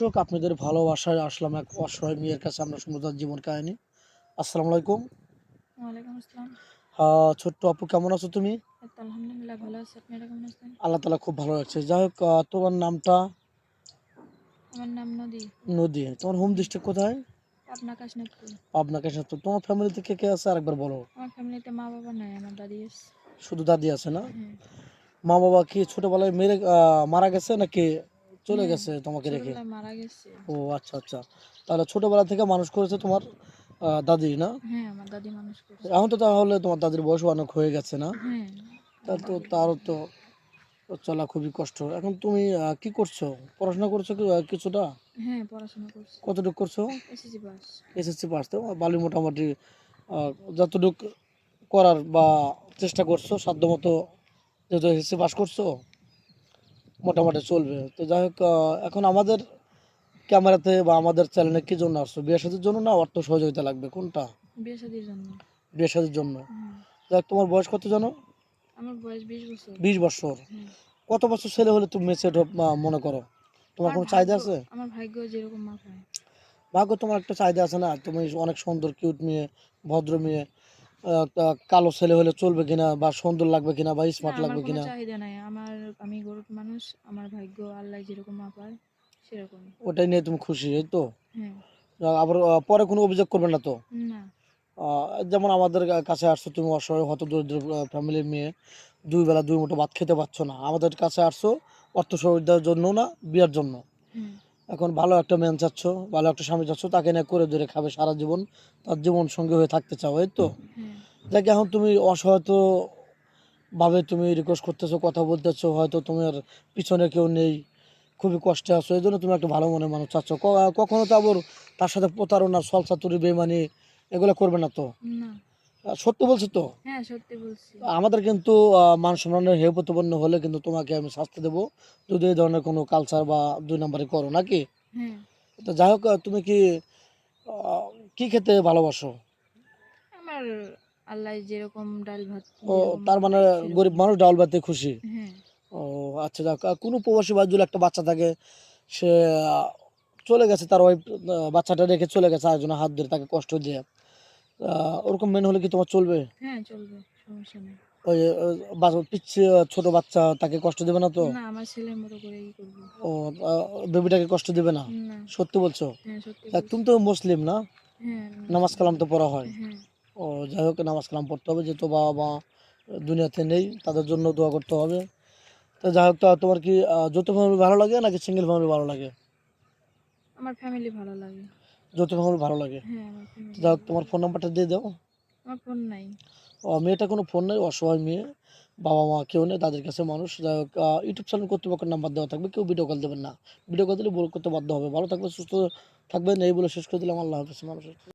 দর্শক আপনাদের ভালোবাসায় আসলাম এক অসহায় মেয়ের কাছে আমরা শুনব তার জীবন কাহিনী। আসসালামু আলাইকুম। ছোট্ট আপু কেমন আছো তুমি? আলহামদুলিল্লাহ ভালো আছি। আপনারা কেমন আছেন? আল্লাহ তালা খুব ভালো লাগছে যাই হোক তোমার নামটা? আমার নাম নদী। নদী। তোমার হোম ডিস্ট্রিক্ট কোথায়? পাবনা কাশনাথপুর তোমার ফ্যামিলিতে কে কে আছে? আরেকবার বলো। আমার ফ্যামিলিতে মা বাবা নাই আমার দাদি আছে। শুধু দাদি আছে না? মা বাবা কি ছোটবেলায় মেরে মারা গেছে নাকি চলে গেছে তোমাকে রেখে। মারা গেছে। ও আচ্ছা আচ্ছা। তাহলে ছোটবেলা থেকে মানুষ করেছে তোমার দাদি না? হ্যাঁ আমার দাদি মানুষ করছে। এখন তো তাহলে তোমার দাদির বয়স অনেক হয়ে গেছে না? হ্যাঁ তা তো তারও তো চলা খুবই কষ্ট। এখন তুমি কি করছ? পড়াশোনা করছ কি কিছুটা? হ্যাঁ পড়াশোনা করছে। কতটুকু করছ? SSC pass. SSC pass. তো ভালো মোটামুটি যতটুকু করার বা চেষ্টা করছ সাধ্য মতো যেহেতু এসএসসি পাস করছ মোটামুটি চলবে। তো যাই হোক এখন আমাদের ক্যামেরাতে বা আমাদের চ্যানেলে কি জন্য আসছো? বিয়ে সাথের জন্য না অর্থ সহযোগিতা লাগবে? কোনটা? বিয়ে শাদির জন্য। বিয়ে সাথের জন্য। হোক, তোমার বয়স কত জানো? আমার বয়স বিশ বছর। বিশ বছর। কত বছর ছেলে হলে তুমি মেসেট মনে করো? তোমার কোনো চাহিদা আছে? আমার ভাগ্য যেরকম মাপ হয় ভাগ্য তোমার একটা চাহিদা আছে না? তুমি অনেক সুন্দর কিউট মেয়ে ভদ্র মেয়ে। কালো ছেলে হলে চলবে কিনা বা সুন্দর লাগবে কিনা বা স্মার্ট লাগবে কিনা চাহিদা নাই। আমার আমি গরিব মানুষ আমার ভাগ্য আল্লাহ যেরকম হয় সেরকম। ওটাই নিয়ে তুমি খুশি এই তো? হ্যাঁ। আবার পরে কোনো অভিযোগ করবে না তো? না। যেমন আমাদের কাছে আসছো তুমি অসহায় হত দরিদ্র ফ্যামিলির মেয়ে দুই বেলা দুই মুঠো ভাত খেতে পারছ না। আমাদের কাছে আসছো অর্থ সহযোগিতার জন্য না বিয়ার জন্য। এখন ভালো একটা ম্যান চাচ্ছ ভালো একটা স্বামী চাচ্ছ তাকে নিয়ে করে ধরে খাবে সারা জীবন তার জীবন সঙ্গী হয়ে থাকতে চাও এই তো? যাকে এখন তুমি অসহায়ত ভাবে তুমি রিকোয়েস্ট করতেছো কথা বলতেছো হয়তো তোমার পিছনে কেউ নেই খুবই কষ্টে আছো এই জন্য তুমি একটা ভালো মনের মানুষ চাচ্ছ। কখনো তো আবার তার সাথে প্রতারণা সলসাতুরি বেমানি এগুলো করবে না তো? না। সত্য বলছো তো? হ্যাঁ সত্যি বলছি। আমাদের কিন্তু মান সম্মানের হে প্রতিপন্ন হলে কিন্তু তোমাকে আমি শাস্তি দেবো। যদি এই ধরনের কোনো কালচার বা দুই নম্বরে করো নাকি? হ্যাঁ। তো যাই হোক তুমি কি কি খেতে ভালোবাসো? আমার আল্লাহ যেরকম ডাল ভাত ও তার মানে গরিব মানুষ ডাউল ভাতে খুশি? হ্যাঁ। ও আচ্ছা যাক কোনো প্রবাসী বা যদি একটা বাচ্চা থাকে সে চলে গেছে তার ওয়াইফ বাচ্চাটা রেখে চলে গেছে আরেকজনের হাত ধরে তাকে কষ্ট দিয়ে। ওরকম মেন হলে কি তোমার চলবে? হ্যাঁ চলবে সমস্যা নেই। ওই পিচ্ছি ছোট বাচ্চা তাকে কষ্ট দেবে না তো? না আমার ছেলের মতো করেই করব। ও বেবিটাকে কষ্ট দেবে না? সত্যি বলছো? হ্যাঁ সত্যি তুমি তো মুসলিম না? হ্যাঁ নামাজ কালাম তো পড়া হয়। হ্যাঁ। ও যাই হোক নামাজ কালাম পড়তে হবে যেহেতু বাবা মা দুনিয়াতে নেই তাদের জন্য দোয়া করতে হবে। তো যাই হোক তোমার কি যৌথ ফ্যামিলি ভালো লাগে নাকি সিঙ্গেল ফ্যামিলি ভালো লাগে? আমার ফ্যামিলি ভালো লাগে। যৌথ আমার ভালো লাগে। হ্যাঁ হোক তোমার ফোন নাম্বারটা দিয়ে দাও। আমার ফোন নাই। ও মেয়েটা কোনো ফোন নাই অসহায় মেয়ে। বাবা মা কেউ নেই তাদের কাছে মানুষ। যাই হোক ইউটিউব চ্যানেল কর্তৃপক্ষের নাম্বার দেওয়া থাকবে কেউ ভিডিও কল দেবেন না। ভিডিও কল দিলে বল করতে বাধ্য হবে। ভালো থাকবে সুস্থ থাকবেন এই বলে শেষ করে দিলাম। আল্লাহ হাফিজ মানুষের।